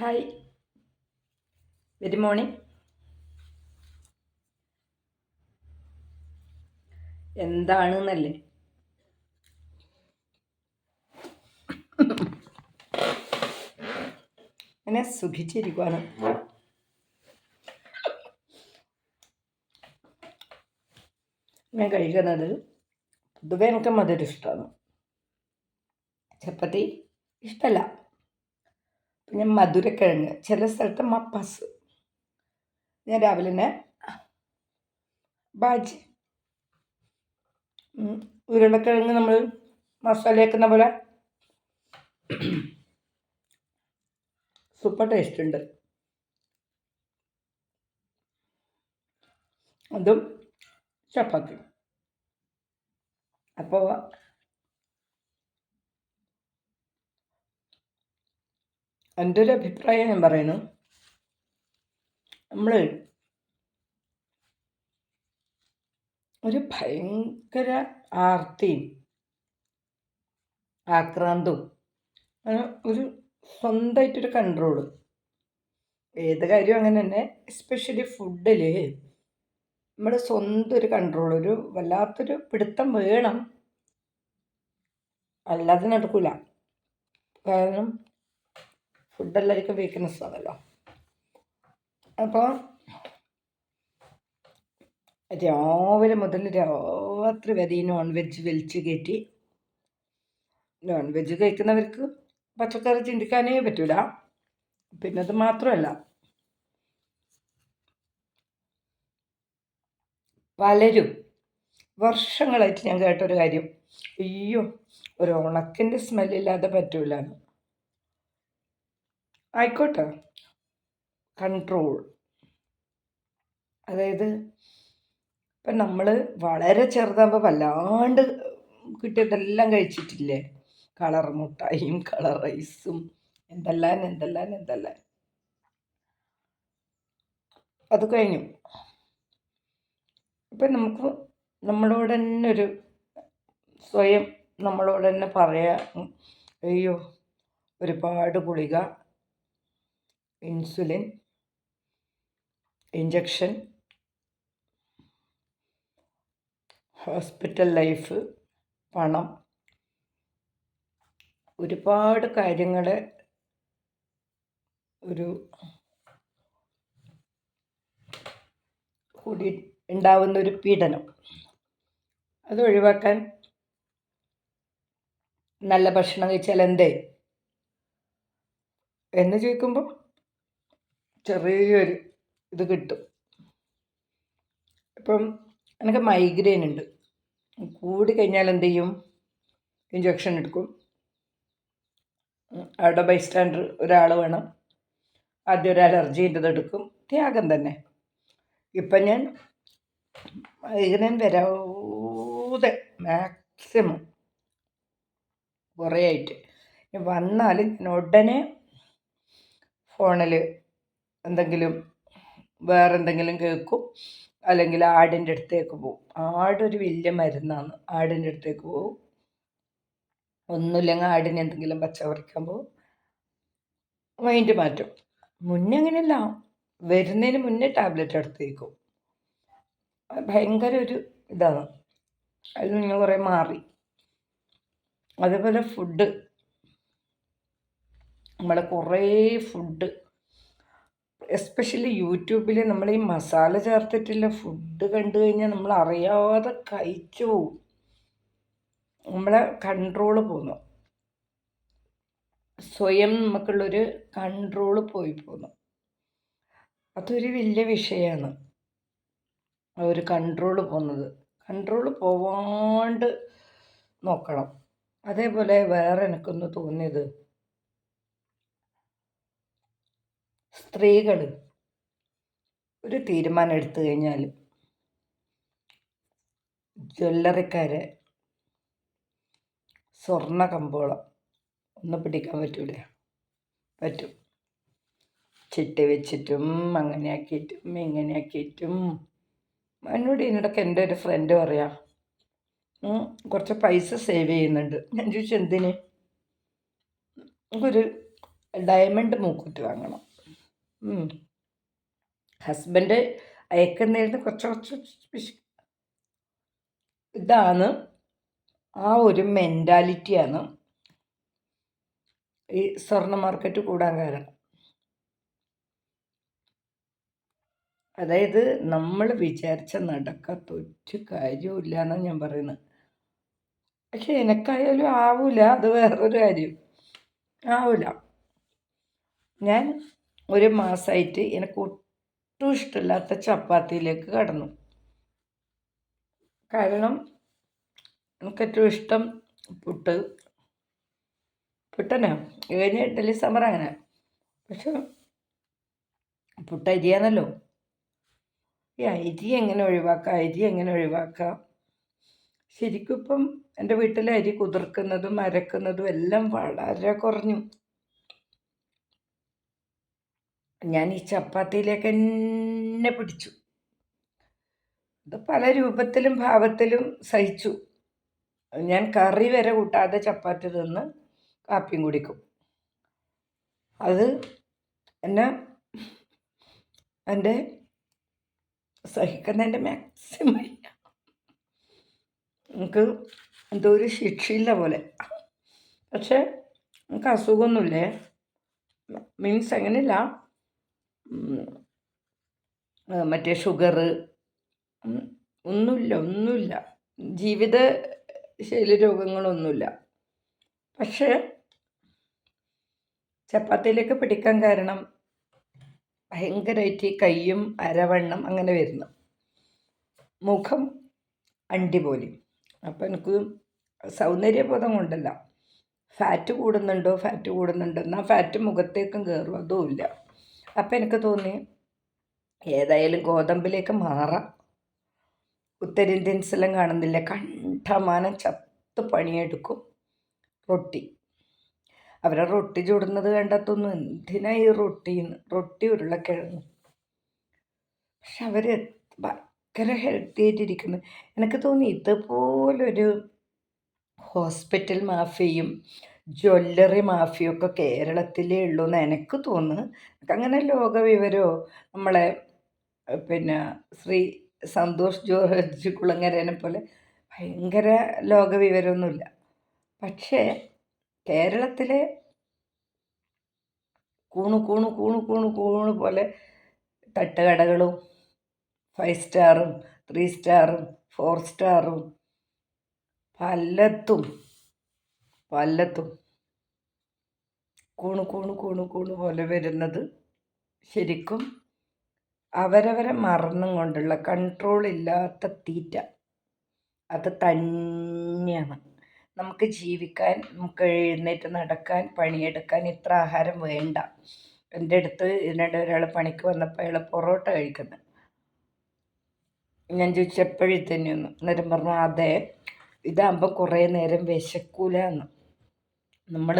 Hi. Very morning. എന്താണെന്നല്ലേ? അങ്ങനെ സുഖിച്ചിരിക്കുവാണ്. ഞാൻ കഴിക്കുന്നത് പൊതുവെ എനിക്ക് മധുരം ഇഷ്ടമാണ്. ചപ്പാത്തി ഇഷ്ടമല്ല പിന്നെ മധുരക്കിഴങ്ങ്. ചില സ്ഥലത്ത് മപ്പാസ് ഞാൻ രാവിലെ തന്നെ ബാജി. ഉരുളക്കിഴങ്ങ് നമ്മൾ മസാലയാക്കുന്ന പോലെ. സൂപ്പർ ടേസ്റ്റ് ഉണ്ട്. അതും ചപ്പാത്തി. അപ്പോൾ എന്റെ ഒരു അഭിപ്രായം ഞാൻ പറയുന്നു. നമ്മൾ ഒരു ഭയങ്കര ആർത്തിയും ആക്രാന്തവും ഒരു സ്വന്തമായിട്ടൊരു കൺട്രോൾ ഏത് കാര്യവും അങ്ങനെ തന്നെ എസ്പെഷ്യലി ഫുഡിൽ നമ്മുടെ സ്വന്തം ഒരു കൺട്രോൾ ഒരു വല്ലാത്തൊരു പിടുത്തം വേണം. അല്ലാതെ നടക്കില്ല കാരണം ഫുഡ് എല്ലാവർക്കും വീക്ക്നെസ് ആണല്ലോ അപ്പോൾ രാവിലെ മുതൽ രാത്രി വരെ ഈ നോൺ വെജ് വലിച്ചു കയറ്റി. നോൺ വെജ് കഴിക്കുന്നവർക്ക് പച്ചക്കറി ചിന്തിക്കാനേ പറ്റൂല. പിന്നെ അത് മാത്രമല്ല പലരും വർഷങ്ങളായിട്ട് ഞാൻ കേട്ടൊരു കാര്യം അയ്യോ ഒരു ഉണക്കിന്റെ സ്മെല്ലില്ലാതെ പറ്റൂല എന്ന് ആയിക്കോട്ടെ. കൺട്രോൾ അതായത് ഇപ്പം നമ്മൾ വളരെ ചെറുതാകുമ്പോൾ വല്ലാണ്ട് കിട്ടിയതെല്ലാം കഴിച്ചിട്ടില്ലേ? കളർ മുട്ടായും കളർ റൈസും എന്തെല്ലാം എന്തെല്ലാം എന്തെല്ലാം. അത് കഴിഞ്ഞു. ഇപ്പം നമുക്ക് നമ്മളോട് തന്നെ ഒരു സ്വയം നമ്മളോട് തന്നെ പറയാം. അയ്യോ ഒരുപാട് ഗുളിക ഇൻസുലിൻ ഇഞ്ചക്ഷൻ ഹോസ്പിറ്റൽ ലൈഫ് പണം ഒരുപാട് കാര്യങ്ങൾ ഒരു കൂടി ഉണ്ടാവുന്ന ഒരു പീഡനം. അത് ഒഴിവാക്കാൻ നല്ല ഭക്ഷണം കഴിച്ചാൽ എന്തേ? എന്ന് ചോദിക്കുമ്പോൾ ചെറിയൊരു ഇത് കിട്ടും. ഇപ്പം എനിക്ക് മൈഗ്രെയിൻ ഉണ്ട്. കൂടി കഴിഞ്ഞാൽ എന്ത് ചെയ്യും? ഇഞ്ചക്ഷൻ എടുക്കും. അവിടെ ബൈസ്റ്റാൻഡർ ഒരാൾ വേണം. ആദ്യം ഒരു അലർജീന്റെത് എടുക്കും. ത്യാഗം തന്നെ. ഇപ്പം ഞാൻ മൈഗ്രെയിൻ വരാതെ മാക്സിമം കുറേ ആയിട്ട്. വന്നാൽ ഞാൻ ഉടനെ ഫോണിൽ എന്തെങ്കിലും വേറെ എന്തെങ്കിലും കേൾക്കും. അല്ലെങ്കിൽ ആടിന്റെ അടുത്തേക്ക് പോകും ആടൊരു വലിയ മരുന്നാണ്. ആടിന്റെ അടുത്തേക്ക് പോകും ഒന്നുമില്ലെങ്കിൽ ആടിന് എന്തെങ്കിലും പച്ച പറിക്കാൻ പോകും മൈൻഡ് മാറ്റും. മുന്നേ അങ്ങനെയല്ല. വരുന്നതിന് മുന്നേ ടാബ്ലറ്റ് എടുത്തേക്കും. ഭയങ്കര ഒരു ഇതാണ്. അതിൽ നിന്ന് കുറേ മാറി. അതേപോലെ ഫുഡ്. നമ്മളെ കുറേ ഫുഡ് എസ്പെഷ്യലി യൂട്യൂബിൽ നമ്മൾ ഈ മസാല ചേർത്തിട്ടുള്ള ഫുഡ് കണ്ടു കഴിഞ്ഞാൽ നമ്മൾ അറിയാതെ കഴിച്ചു പോവും നമ്മളെ കൺട്രോൾ പോന്നു. സ്വയം നമുക്കുള്ളൊരു കൺട്രോൾ പോയി പോന്നു. അതൊരു വലിയ വിഷയമാണ് ഒരു കൺട്രോൾ പോകുന്നത്. കൺട്രോൾ പോവാണ്ട് നോക്കണം. അതേപോലെ വേറെ എനിക്കൊന്ന് തോന്നിയത് സ്ത്രീകൾ ഒരു തീരുമാനം എടുത്തു കഴിഞ്ഞാൽ ജ്വല്ലറിക്കാരെ സ്വർണ കമ്പോളം ഒന്ന് പിടിക്കാൻ പറ്റൂലേ. പറ്റും. ചിട്ടി വെച്ചിട്ടും അങ്ങനെയാക്കിയിട്ടും ഇങ്ങനെയാക്കിയിട്ടും. എന്നോട് ഇതിനിടയ്ക്ക് എന്റെ ഒരു ഫ്രണ്ട് പറയാം കുറച്ച് പൈസ സേവ് ചെയ്യുന്നുണ്ട്. ഞാൻ ചോദിച്ചു എന്തിന്? ഒരു ഡയമണ്ട് മൂക്കുത്തി വാങ്ങണം. ഹസ്ബൻഡ് അയക്കുന്നതിന് കുറച്ച് കുറച്ച് ഇതാണ്. ആ ഒരു മെന്റാലിറ്റിയാണ് ഈ സ്വർണ മാർക്കറ്റ് കൂടാൻ കാരണം അതായത് നമ്മൾ വിചാരിച്ച നടക്കാത്ത ഒരു കാര്യമില്ല എന്നാണ് ഞാൻ പറയുന്നത് പക്ഷെ എനിക്കായാലും ആവൂല. അത് വേറൊരു കാര്യം. ആവൂല. ഞാൻ ഒരു മാസമായിട്ട് എനിക്ക് ഒട്ടും ഇഷ്ടമില്ലാത്ത ചപ്പാത്തിയിലേക്ക് കടന്നു. കാരണം എനിക്കേറ്റവും ഇഷ്ടം പുട്ട്. പുട്ടന്നെ? കഴിഞ്ഞ ഇഡ്ഡലി സാമ്പാർ അങ്ങനെ. പക്ഷെ പുട്ട് അരിയാണല്ലോ ഈ അരി എങ്ങനെ ഒഴിവാക്കാം? അരി എങ്ങനെ ഒഴിവാക്കാം? ശരിക്കും ഇപ്പം എന്റെ വീട്ടിലെ അരി കുതിർക്കുന്നതും അരക്കുന്നതും എല്ലാം വളരെ കുറഞ്ഞു. ഞാൻ ഈ ചപ്പാത്തിയിലേക്ക് തന്നെ പിടിച്ചു. ഇത് പല രൂപത്തിലും ഭാവത്തിലും സഹിച്ചു. ഞാൻ കറി വരെ കൂട്ടാതെ ചപ്പാത്തി തിന്ന് കാപ്പിയും കുടിക്കും. അത് എന്നെ എന്റെ സഹിക്കുന്നതിന്റെ മാക്സിമം എനിക്ക് എന്തോ ഒരു ശിക്ഷയില്ല പോലെ. പക്ഷേ നമുക്ക് അസുഖമൊന്നുമില്ലേ? മീൻസ് അങ്ങനെയില്ല മറ്റേ ഷുഗർ ഒന്നുമില്ല ഒന്നുമില്ല. ജീവിത ശൈലി രോഗങ്ങളൊന്നുമില്ല. പക്ഷേ ചപ്പാത്തിയിലേക്ക് പിടിക്കാൻ കാരണം ഭയങ്കരമായിട്ട് കയ്യും അരവണ്ണം അങ്ങനെ വരുന്നു. മുഖം അണ്ടി പോലെയും അപ്പം എനിക്ക് സൗന്ദര്യബോധം കൊണ്ടല്ല. ഫാറ്റ് കൂടുന്നുണ്ടോ ഫാറ്റ് കൂടുന്നുണ്ടോ എന്നാൽ ഫാറ്റ് മുഖത്തേക്കും കയറും അതുമില്ല. അപ്പം എനിക്ക് തോന്നി ഏതായാലും ഗോതമ്പിലേക്ക് മാറാം. ഉത്തരേന്ത്യൻസെല്ലാം കാണുന്നില്ല. കണ്ടമാനം ചത്ത് പണിയെടുക്കും റൊട്ടി. അവരെ റൊട്ടി ചുടുന്നത് കണ്ടത്തൊന്നും. എന്തിനാ ഈ റൊട്ടിന്ന്? റൊട്ടി ഉരുളക്കിഴങ്ങ്. പക്ഷെ അവർ ഭയങ്കര ഹെൽത്തി ആയിട്ടിരിക്കുന്നു. എനിക്ക് തോന്നി ഇതുപോലൊരു ഹോസ്പിറ്റൽ മാഫിയയും ജ്വല്ലറി മാഫിയൊക്കെ കേരളത്തിലേ ഉള്ളൂ എന്ന് എനിക്ക് തോന്നുന്നു. അങ്ങനെ ലോകവിവരമോ നമ്മളെ പിന്നെ ശ്രീ സന്തോഷ് ജോർജ് കുളങ്ങരനെ പോലെ ഭയങ്കര ലോകവിവരമൊന്നുമില്ല. പക്ഷേ കേരളത്തിലെ കൂണു കൂണു കൂണു കൂണു കൂണു പോലെ തട്ടുകടകളും ഫൈവ് സ്റ്റാറും ത്രീ സ്റ്റാറും ഫോർ സ്റ്റാറും പലത്തും പലത്തും കൂണു കൂണു കൂണു കൂണു പോലെ വരുന്നത് ശരിക്കും അവരവരെ മറന്നും കൊണ്ടുള്ള കൺട്രോൾ ഇല്ലാത്ത തീറ്റ. അത് തന്നെയാണ്. നമുക്ക് ജീവിക്കാൻ നമുക്ക് എഴുന്നേറ്റ് നടക്കാൻ പണിയെടുക്കാൻ ഇത്ര ആഹാരം വേണ്ട. എന്റെ അടുത്ത് ഇതിനിടെ ഒരാൾ പണിക്ക് വന്നപ്പോൾ അയാൾ പൊറോട്ട കഴിക്കുന്നത് ഞാൻ ചോദിച്ചു എപ്പോഴും തന്നെയൊന്ന് അന്നേരം പറഞ്ഞു അതെ ഇതാകുമ്പോൾ കുറേ നേരം വിശക്കൂല എന്ന് നമ്മൾ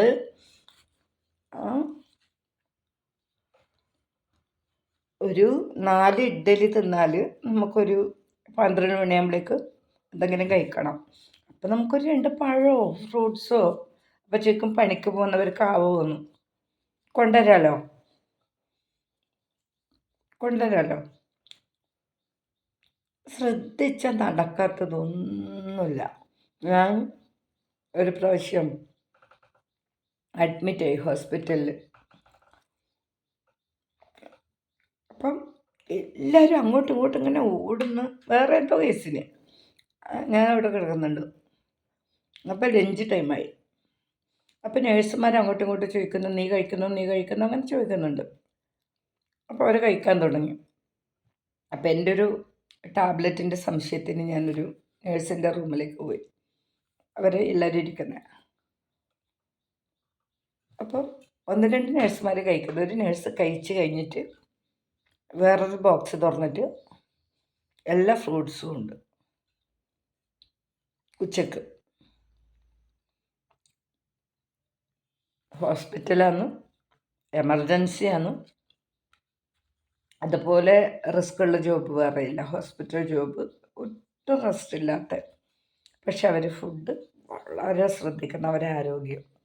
ഒരു നാല് ഇഡ്ഡലി തിന്നാൽ നമുക്കൊരു പന്ത്രണ്ട് മണിയാകുമ്പോഴേക്ക് എന്തെങ്കിലും കഴിക്കണം. അപ്പം നമുക്കൊരു രണ്ട് പഴമോ ഫ്രൂട്ട്സോ അപ്പോഴത്തേക്കും പണിക്ക് പോകുന്നവർക്ക് ആവുമെന്ന് കൊണ്ടുവരാമല്ലോ കൊണ്ടുവരാമല്ലോ ശ്രദ്ധിച്ച നടക്കാത്തതൊന്നുമില്ല. ഞാൻ ഒരു പ്രാവശ്യം അഡ്മിറ്റായി ഹോസ്പിറ്റലിൽ അപ്പം എല്ലാവരും അങ്ങോട്ടും ഇങ്ങോട്ടും ഇങ്ങനെ ഓടുന്നു. വേറെ എന്തോ കേസിന്. ഞാൻ അവിടെ കിടക്കുന്നുണ്ട്. അപ്പോൾ ലഞ്ച് ടൈമായി. അപ്പോൾ നേഴ്സുമാർ അങ്ങോട്ടും ഇങ്ങോട്ടും ചോദിക്കുന്നു നീ കഴിക്കുന്നു നീ കഴിക്കുന്നു അങ്ങനെ ചോദിക്കുന്നുണ്ട്. അപ്പോൾ അവർ കഴിക്കാൻ തുടങ്ങി. അപ്പോൾ എന്റെ ഒരു ടാബ്ലറ്റിന്റെ സംശയത്തിന് ഞാനൊരു നേഴ്സിന്റെ റൂമിലേക്ക് പോയി. അവർ എല്ലാവരും ഇരിക്കുന്നത് അപ്പോൾ ഒന്ന് രണ്ട് നേഴ്സുമാർ കഴിക്കുന്നു. ഒരു നേഴ്സ് കഴിച്ച് കഴിഞ്ഞിട്ട് വേറൊരു ബോക്സ് തുറന്നിട്ട് എല്ലാ ഫ്രൂട്ട്സും ഉണ്ട്. ഉച്ചയ്ക്ക്. ഹോസ്പിറ്റലാണ് എമർജൻസിയാണ് അതുപോലെ റിസ്ക് ഉള്ള ജോബ് വേറെ ഇല്ല. ഹോസ്പിറ്റൽ ജോബ് ഒട്ടും റെസ്റ്റ് ഇല്ലാത്ത. പക്ഷെ അവർ ഫുഡ് വളരെ ശ്രദ്ധിക്കണം. അവരെ ആരോഗ്യം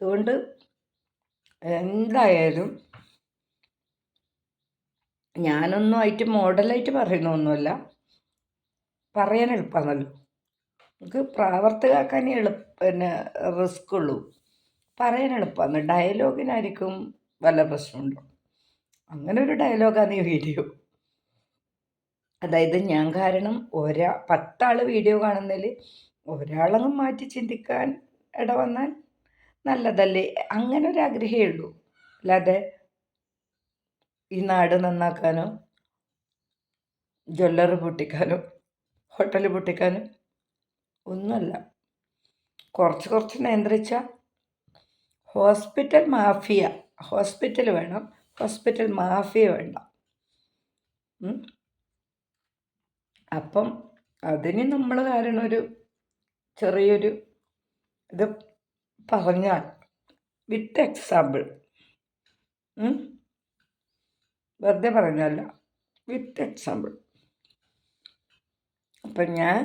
അതുകൊണ്ട് എന്തായാലും ഞാനൊന്നും ആയിട്ട് മോഡലായിട്ട് പറയുന്നൊന്നുമല്ല. പറയാൻ എളുപ്പമാണല്ലോ. നമുക്ക് പ്രാവർത്തികമാക്കാൻ എളുപ്പ പിന്നെ റിസ്ക് ഉള്ളൂ. പറയാൻ എളുപ്പമാണ്. ഡയലോഗിനായിരിക്കും വല്ല പ്രശ്നമുണ്ടോ? അങ്ങനെ ഒരു ഡയലോഗാണ് ഈ വീഡിയോ. അതായത് ഞാൻ കാരണം ഒരാ പത്താൾ വീഡിയോ കാണുന്നതിൽ ഒരാളങ്ങ് മാറ്റി ചിന്തിക്കാൻ ഇട വന്നാൽ നല്ലതല്ലേ? അങ്ങനെ ഒരു ആഗ്രഹമേ ഉള്ളൂ. അല്ലാതെ ഈ നാട് നന്നാക്കാനോ ജ്വല്ലറി പൊട്ടിക്കാനോ ഹോട്ടൽ പൊട്ടിക്കാനോ ഒന്നുമല്ല. കുറച്ച് കുറച്ച് നിയന്ത്രിച്ച ഹോസ്പിറ്റൽ മാഫിയ ഹോസ്പിറ്റൽ വേണം ഹോസ്പിറ്റൽ മാഫിയ വേണ്ട. അപ്പം അതിന് നമ്മൾ കാരണം ഒരു ചെറിയൊരു ഇത് പറഞ്ഞാൽ വിത്ത് എക്സാമ്പിൾ വെറുതെ പറഞ്ഞല്ല വിത്ത് എക്സാമ്പിൾ അപ്പം ഞാൻ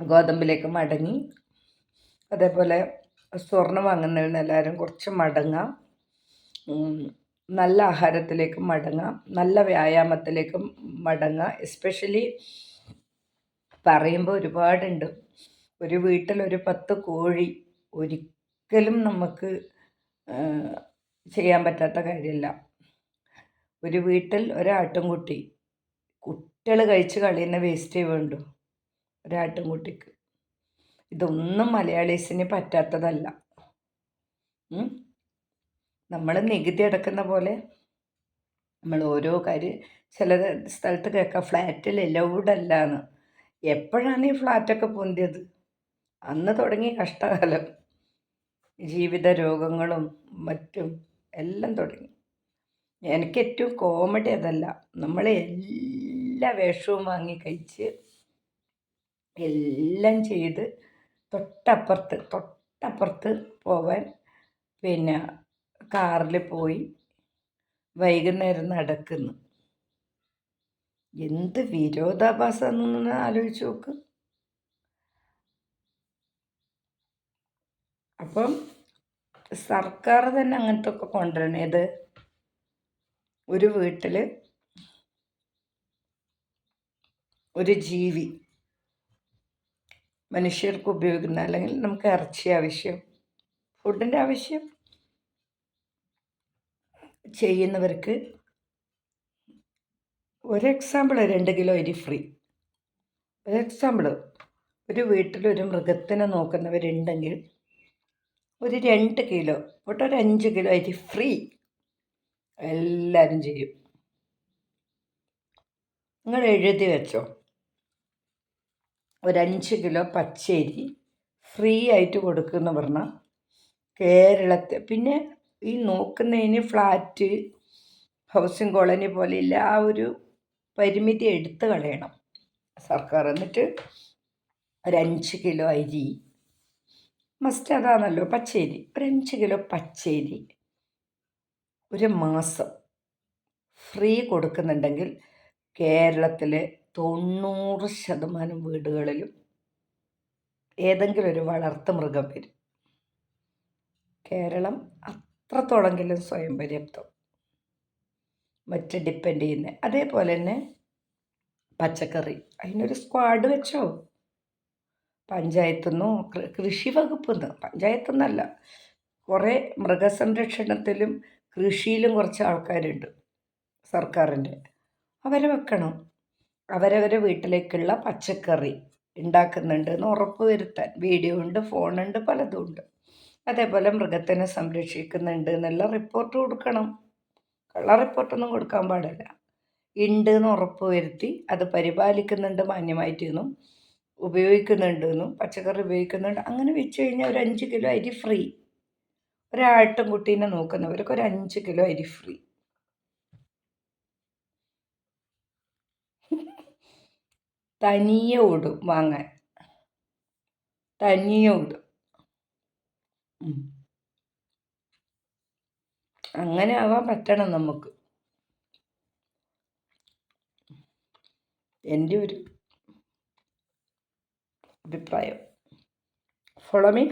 ഗോതമ്പിലേക്ക് മടങ്ങി. അതേപോലെ സ്വർണം വാങ്ങുന്നതിന് എല്ലാവരും കുറച്ച് മടങ്ങാം. നല്ല ആഹാരത്തിലേക്ക് മടങ്ങാം. നല്ല വ്യായാമത്തിലേക്ക് മടങ്ങാം. എസ്പെഷ്യലി പറയുമ്പോൾ ഒരുപാടുണ്ട്. ഒരു വീട്ടിൽ ഒരു പത്ത് കോഴി ഒരിക്കലും നമുക്ക് ചെയ്യാൻ പറ്റാത്ത കാര്യമല്ല. ഒരു വീട്ടിൽ ഒരാട്ടുംകുട്ടി കുട്ടികൾ കഴിച്ച് കളയുന്ന വേസ്റ്റേ വേണ്ടു ഒരാട്ടുംകുട്ടിക്ക് ഇതൊന്നും മലയാളീസിന് പറ്റാത്തതല്ല. നമ്മൾ നികുതി അടക്കുന്ന പോലെ നമ്മൾ ഓരോ കാര്യം ചില സ്ഥലത്ത് കേൾക്കാം ഫ്ലാറ്റിൽ എലൗഡല്ല എന്ന് എപ്പോഴാണ് ഈ ഫ്ലാറ്റൊക്കെ പൊന്തിയത്? അന്ന് തുടങ്ങി കഷ്ടകാലം ജീവിത രോഗങ്ങളും മറ്റും എല്ലാം തുടങ്ങി. എനിക്ക് ഏറ്റവും കോമഡി അതല്ല. നമ്മൾ എല്ലാ വേഷവും വാങ്ങി കഴിച്ച് എല്ലാം ചെയ്ത് തൊട്ടപ്പുറത്ത് തൊട്ടപ്പുറത്ത് പോവാൻ പിന്നെ കാറിൽ പോയി വൈകുന്നേരം നടക്കുന്നു. എന്ത് വിരോധാഭാസം എന്നൊന്ന് ആലോചിച്ച് നോക്ക്. അപ്പം സർക്കാർ തന്നെ അങ്ങനത്തെ ഒക്കെ കൊണ്ടുവരണേത് ഒരു വീട്ടിൽ ഒരു ജീവി മനുഷ്യർക്ക് ഉപയോഗിക്കുന്ന അല്ലെങ്കിൽ നമുക്ക് ഇറച്ചി ആവശ്യം ഫുഡിന്റെ ആവശ്യം ചെയ്യുന്നവർക്ക് ഒരു എക്സാമ്പിൾ രണ്ട് കിലോ അരി ഫ്രീ ഒരു എക്സാമ്പിൾ ഒരു വീട്ടിൽ ഒരു മൃഗത്തിനെ നോക്കുന്നവരുണ്ടെങ്കിൽ ഒരു രണ്ട് കിലോ ഒട്ടൊരു ഒരു അഞ്ച് കിലോ അരി ഫ്രീ. എല്ലാവരും ചെയ്യും. നിങ്ങൾ എഴുതി വെച്ചോ. ഒരഞ്ച് കിലോ പച്ചരി ഫ്രീ ആയിട്ട് കൊടുക്കുമെന്ന് പറഞ്ഞാൽ കേരളത്തെ പിന്നെ ഈ നോക്കുന്നതിന് ഫ്ലാറ്റ് ഹൗസിംഗ് കോളനി പോലെയില്ല ആ ഒരു പരിമിതി എടുത്തു കളയണം. സർക്കാർ എന്നിട്ട് ഒരഞ്ച് കിലോ അരി മസ്റ്റ് അതാണല്ലോ പച്ചേരി. ഒരു അഞ്ച് കിലോ പച്ചേരി. ഒരു മാസം ഫ്രീ കൊടുക്കുന്നുണ്ടെങ്കിൽ കേരളത്തിലെ തൊണ്ണൂറ് ശതമാനം വീടുകളിലും ഏതെങ്കിലും ഒരു വളർത്തു മൃഗം വരും. കേരളം അത്രത്തോളെങ്കിലും സ്വയം പര്യാപ്തം. മറ്റ് ഡിപ്പെൻഡ് ചെയ്യുന്ന അതേപോലെ തന്നെ പച്ചക്കറി. അതിനൊരു സ്ക്വാഡ് വെച്ചോ? പഞ്ചായത്തുനിന്നോ കൃഷി വകുപ്പിൽ നിന്ന് പഞ്ചായത്തു നിന്നല്ല കുറേ മൃഗസംരക്ഷണത്തിലും കൃഷിയിലും കുറച്ച് ആൾക്കാരുണ്ട് സർക്കാരിന്റെ. അവരെ വെക്കണം. അവരവരെ വീട്ടിലേക്കുള്ള പച്ചക്കറി ഉണ്ടാക്കുന്നുണ്ട് എന്ന് ഉറപ്പ് വരുത്താൻ. വീഡിയോ ഉണ്ട് ഫോണുണ്ട് പലതും ഉണ്ട്. അതേപോലെ മൃഗത്തിനെ സംരക്ഷിക്കുന്നുണ്ട് എന്നുള്ള റിപ്പോർട്ട് കൊടുക്കണം. കള്ള റിപ്പോർട്ടൊന്നും കൊടുക്കാൻ പാടില്ല. ഉണ്ട് എന്ന് ഉറപ്പ് വരുത്തി അത് പരിപാലിക്കുന്നുണ്ട് മാന്യമായിട്ടെന്നും ഉപയോഗിക്കുന്നുണ്ട് എന്നും പച്ചക്കറി ഉപയോഗിക്കുന്നുണ്ട്. അങ്ങനെ വെച്ച് കഴിഞ്ഞാൽ ഒരു അഞ്ച് കിലോ അരി ഫ്രീ ഒരാട്ടും കുട്ടീനെ നോക്കുന്നവർക്ക് ഒരു അഞ്ച് കിലോ അരി ഫ്രീ തനിയെ ഓടും വാങ്ങാൻ. തനിയെ ഓടും. അങ്ങനെ ആവാൻ പറ്റണം നമുക്ക്. എന്റെ ഒരു അഭിപ്രായം. Follow me